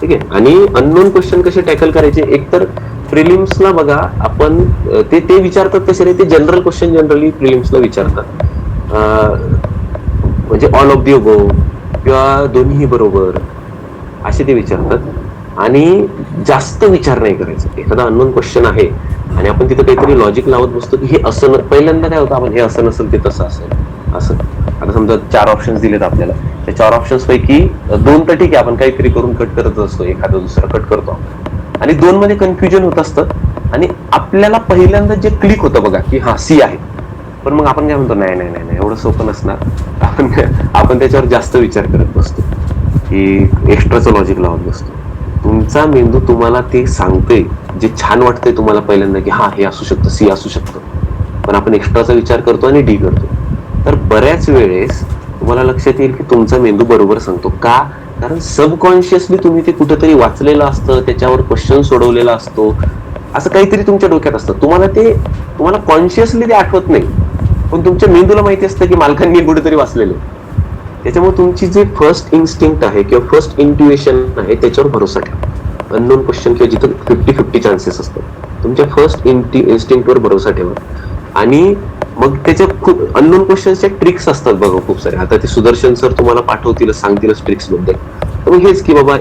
ठीक आहे? आणि अननोन क्वेश्चन कसे टॅकल करायचे? एकतर प्रिलिम्सला बघा आपण ते ते विचारतात कसे रे ते जनरल क्वेश्चन जनरली प्रिलिम्सला विचारतात. म्हणजे ऑल ऑफ दी गो किंवा दोन्ही बरोबर असे ते विचारतात. आणि जास्त विचार नाही करायचा. एखादा अननोन क्वेश्चन आहे आणि आपण तिथं काहीतरी लॉजिक लावत बसतो की हे असं न- पहिल्यांदा काय होतं? आपण हे असं नसेल ते तसं असेल. असं. आता समजा चार ऑप्शन्स दिलेत आपल्याला. त्या चार ऑप्शन्स पैकी दोन तर ठीक आहे आपण काहीतरी करून कट करत असतो एखादं दुसरं कट करतो आपण. आणि दोन मध्ये कन्फ्युजन होत असतं. आणि आपल्याला पहिल्यांदा जे क्लिक होतं बघा की हा सी आहे. पण मग आपण काय म्हणतो नाही नाही नाही नाही, एवढं सोपं नसणार. आपण आपण त्याच्यावर जास्त विचार करत बसतो. की एक्स्ट्राचं लॉजिक लावत बसतो. तुमचा मेंदू तुम्हाला ते सांगते जे छान वाटतंय तुम्हाला पहिल्यांदा की हा हे असू शकतं सी असू शकतं. पण आपण एक्स्ट्राचा विचार करतो आणि डी करतो. तर बऱ्याच वेळेस तुम्हाला लक्षात येईल की तुमचा मेंदू बरोबर सांगतो. का? कारण सबकॉन्शियसली तुम्ही ते कुठेतरी वाचलेलं असतं त्याच्यावर क्वेश्चन सोडवलेला असतो. असं काहीतरी तुमच्या डोक्यात असतं. तुम्हाला ते तुम्हाला कॉन्शियसली ते आठवत नाही. पण तुमच्या मेंदूला माहिती असतं की मालकांनी कुठेतरी वाचलेलं आहे. त्याच्यामुळे तुमची जे फर्स्ट इन्स्टिंक्ट आहे किंवा फर्स्ट इंट्युएशन आहे त्याच्यावर भरोसा ठेवा. अननोन क्वेश्चन किंवा जिथं फिफ्टी फिफ्टी चान्सेस असतात. तुमच्या फर्स्ट इंटी इन्स्टिंक्टवर भरोसा ठेवा. आणि मग त्याच्या खूप अननोन क्वेश्चनच्या ट्रिक्स असतात बघा खूप सारे आता ते सुदर्शन सर तुम्हाला पाठवतील सांगतीलच ट्रिक्सबद्दल. तर मग हेच की बाबा